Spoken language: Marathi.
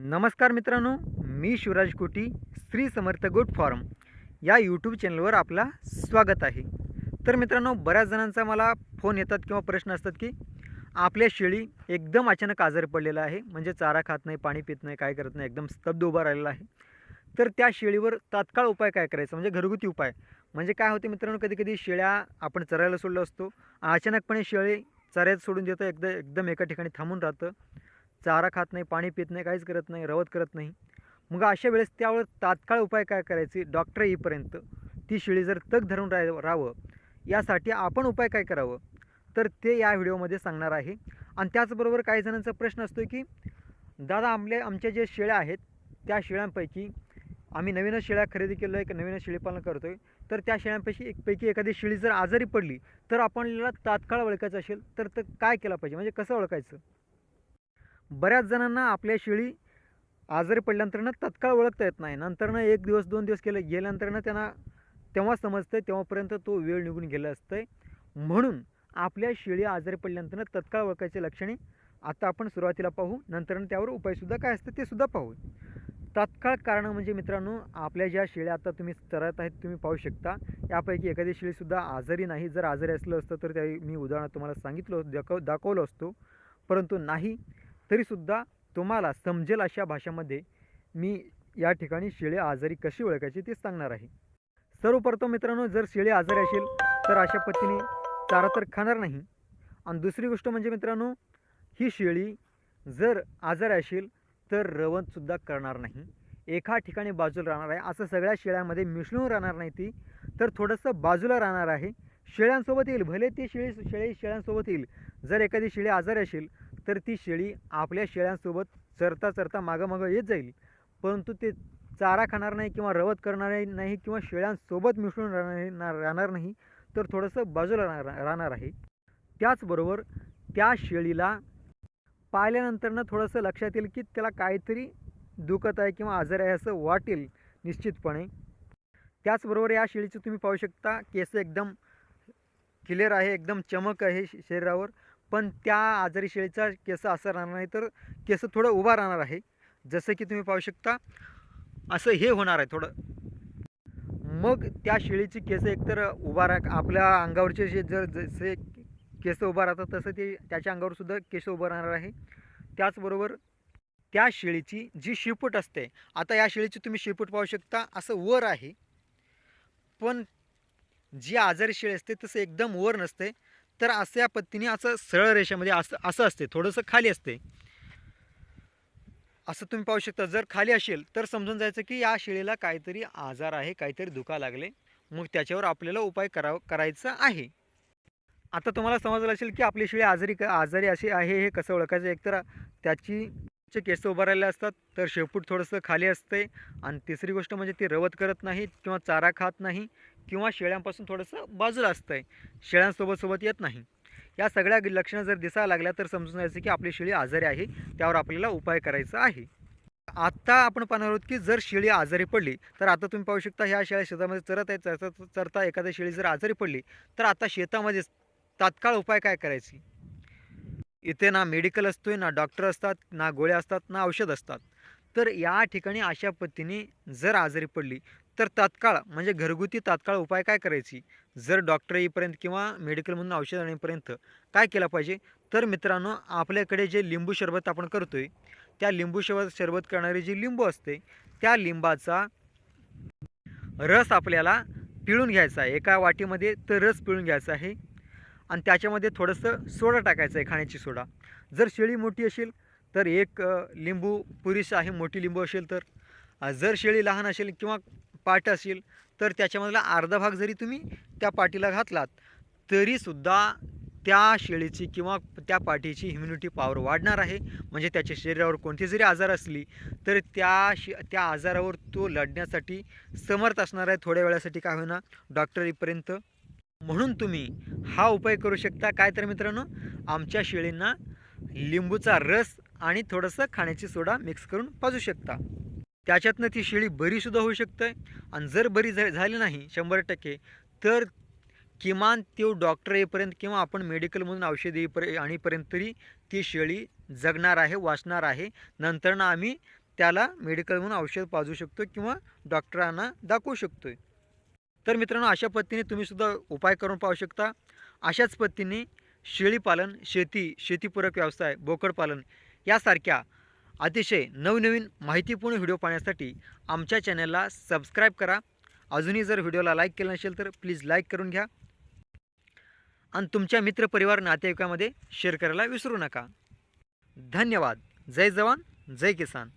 नमस्कार मित्रांनो मी शिवराज कोटी श्री समर्थ गोट फॉर्म. या यूट्यूब चॅनलवर आपला स्वागत आहे. तर मित्रांनो बऱ्याच जणांचा मला फोन येतात किंवा प्रश्न असतात की आपल्या शेळी एकदम अचानक आजारी पडलेला आहे म्हणजे चारा खात नाही पाणी पित नाही काय करत नाही एकदम स्तब्ध उभा राहिलेला आहे. तर त्या शेळीवर तात्काळ उपाय काय करायचा? म्हणजे घरगुती उपाय. म्हणजे काय होते मित्रांनो कधी कधी शेळ्या आपण चरायला सोडलो असतो अचानकपणे शेळी चऱ्यात सोडून देतं एकदा एकदम एका ठिकाणी थांबून राहतं. चारा खात नाही पाणी पित नाही काहीच करत नाही रवत करत नाही. मग अशा वेळेस त्यावर तात्काळ उपाय काय करायचे? डॉक्टर येईपर्यंत ती शेळी जर तग धरून राह राहावं यासाठी आपण उपाय काय करावं? तर ते या व्हिडिओमध्ये सांगणार आहे. आणि त्याचबरोबर काही जणांचा प्रश्न असतो की दादा आमले आमच्या ज्या शेळ्या आहेत त्या शेळ्यांपैकी आम्ही नवीनच शेळ्या खरेदी केलं आहे की नवीनच शेळीपालन करतो आहे तर त्या शेळ्यांपैकी एकपैकी एखादी शेळी जर आजारी पडली तर आपल्याला तात्काळ ओळखायचं असेल तर तर काय केलं पाहिजे? म्हणजे कसं ओळखायचं? बऱ्याच जणांना आपल्या शेळी आजारी पडल्यानंतरनं तत्काळ ओळखता येत नाही. नंतरनं एक दिवस दोन दिवस केलं गेल्यानंतरनं त्यांना तेव्हा समजतं तेव्हापर्यंत तो वेळ निघून गेला असतंय. म्हणून आपल्या शेळी आजारी पडल्यानंतरनं तत्काळ ओळखायची लक्षणे आता आपण सुरुवातीला पाहू. नंतर त्यावर उपायसुद्धा काय असतं ते सुद्धा पाहू. तात्काळ कारण म्हणजे मित्रांनो आपल्या ज्या शेळ्या आता तुम्ही चरत आहेत तुम्ही पाहू शकता. यापैकी एखादी शेळीसुद्धा आजारी नाही. जर आजारी असलं असतं तर त्या मी उदाहरण तुम्हाला सांगितलं दाखव दाखवलं असतो. परंतु नाही. तरीसुद्धा तुम्हाला समजेल अशा भाषेमध्ये मी या ठिकाणी शेळी आजारी कशी ओळखायची ते सांगणार आहे. सर्वप्रथम मित्रांनो जर शेळी आजारी असेल तर अशा पद्धतीने चारा तर खाणार नाही. आणि दुसरी गोष्ट म्हणजे मित्रांनो ही शेळी जर आजारी असेल तर रवणसुद्धा करणार नाही. एका ठिकाणी बाजूला राहणार आहे. असं सगळ्या शेळ्यांमध्ये मिसळून राहणार नाही ती. तर थोडंसं बाजूला राहणार आहे. शेळ्यांसोबत येईल. भले ती शेळी शेळी शेळ्यांसोबत येईल. जर एखादी शेळी आजारी असेल तर ती शेळी आपल्या शेळ्यांसोबत चरता चरता मागं मागं येत जाईल. परंतु ते चारा खाणार नाही किंवा रवत करणार नाही किंवा शेळ्यांसोबत मिसळून राहणार राहणार नाही तर थोडंसं बाजूला राहणार राहणार आहे. त्याचबरोबर त्या शेळीला पाहिल्यानंतरनं थोडंसं लक्षात येईल की त्याला काहीतरी दुखत आहे किंवा आजार आहे असं वाटेल निश्चितपणे. त्याचबरोबर या शेळीचं तुम्ही पाहू शकता केस एकदम क्लिअर आहे एकदम चमक आहे श- शरीरावर. पण त्या आजारी शेळीचा केस असं राहणार नाही तर केस थोडं उभा राहणार आहे. जसं की तुम्ही पाहू शकता असं हे होणार आहे थोडं. मग त्या शेळीची केस एकतर उभा राह आपल्या अंगावरचे जे जर जसे केस उभा राहतात तसं ते त्याच्या अंगावर सुद्धा केस उभं राहणार आहे. त्याचबरोबर त्या शेळीची जी शेपूट असते आता या शेळीची तुम्ही शेपूट पाहू शकता असं वर आहे. पण जी आजारी शेळी असते तसं एकदम वर नसते. तर असं या पद्धतीने असं सरळ रेषेमध्ये असं असं असते थोडंसं खाली असते. असं तुम्ही पाहू शकता जर खाली असेल तर समजून जायचं की या शेळीला काहीतरी आजार आहे काहीतरी दुखा लागले. मग त्याच्यावर आपल्याला उपाय कराव करायचा आहे. आता तुम्हाला समजलं असेल की आपली शेळी आजारी क आजारी अशी आहे हे कसं ओळखायचं? एकतर त्याची चे केस उभं राहिले असतात तर शेपूट थोडंसं खाली असते आणि तिसरी गोष्ट म्हणजे ती रवत करत नाही किंवा चारा खात नाही किंवा शेळ्यांपासून थोडंसं बाजूला असतं आहे शेळ्यांसोबत सोबत येत नाही. या सगळ्या लक्षणं जर दिसायला लागल्या तर समजून जायचं की आपली शेळी आजारी आहे. त्यावर आपल्याला उपाय करायचा आहे. आत्ता आपण पाहणार आहोत की जर शेळी आजारी पडली तर आता तुम्ही पाहू शकता ह्या शेळ्या शेतामध्ये चरत आहे चरता चरता एखाद्या शेळी जर आजारी पडली तर आता शेतामध्ये तात्काळ उपाय काय करायची? इथे ना मेडिकल असतोय ना डॉक्टर असतात ना गोळ्या असतात ना औषध असतात. तर या ठिकाणी अशा पद्धतीने जर आजारी पडली तर तात्काळ म्हणजे घरगुती तात्काळ उपाय काय करायची? जर डॉक्टर येईपर्यंत किंवा मेडिकलमधून औषध आणेपर्यंत काय केलं पाहिजे? तर मित्रांनो आपल्याकडे जे लिंबू सरबत आपण करतोय त्या लिंबू शरबत सरबत करणारी जी लिंबू असते त्या लिंबाचा रस आपल्याला पिळून घ्यायचा आहे. एका वाटीमध्ये तर रस पिळून घ्यायचा आहे. आणि त्याच्यामध्ये थोडंसं सोडा टाकायचं आहे खाण्याची सोडा. जर शेळी मोठी असेल तर एक लिंबू पुरेसं आहे मोठी लिंबू असेल तर. जर शेळी लहान असेल किंवा पाट असेल तर त्याच्यामधला अर्धा भाग जरी तुम्ही त्या पाटीला घातलात तरीसुद्धा त्या शेळीची किंवा त्या पाठीची इम्युनिटी पॉवर वाढणार आहे. म्हणजे त्याच्या शरीरावर कोणती जरी आजार असली तर त्या शे त्या आजारावर तो लढण्यासाठी समर्थ असणार आहे. थोड्या वेळासाठी काय होईना डॉक्टर इथपर्यंत म्हणून तुम्ही हा उपाय करू शकता. काय तर मित्रांनो आमच्या शेळींना लिंबूचा रस आणि थोडंसं खाण्याची सोडा मिक्स करून पाजू शकता. त्याच्यातनं ती शेळी बरीसुद्धा होऊ शकते आणि जर बरी झा झाली नाही शंभर टक्के तर किमान तो डॉक्टर येईपर्यंत किंवा आपण मेडिकलमधून औषध येईपर्य आणीपर्यंत तरी ती शेळी जगणार आहे वाचणार आहे. नंतरनं आम्ही त्याला मेडिकलमधून औषध पाजू शकतो किंवा डॉक्टरांना दाखवू शकतो तर मित्रांनो अशा पद्धतीने तुम्हीसुद्धा उपाय करून पाहू शकता. अशाच पद्धतीने शेळीपालन शेती शेतीपूरक व्यवसाय बोकडपालन यासारख्या अतिशय नवनवीन माहितीपूर्ण व्हिडिओ पाहण्यासाठी आमच्या चॅनलला सबस्क्राईब करा. अजूनही जर व्हिडिओला लाईक केलं नसेल तर प्लीज लाईक करून घ्या. आणि तुमच्या मित्रपरिवार नातेवाईकामध्ये शेअर करायला विसरू नका. धन्यवाद. जय जवान जय किसान.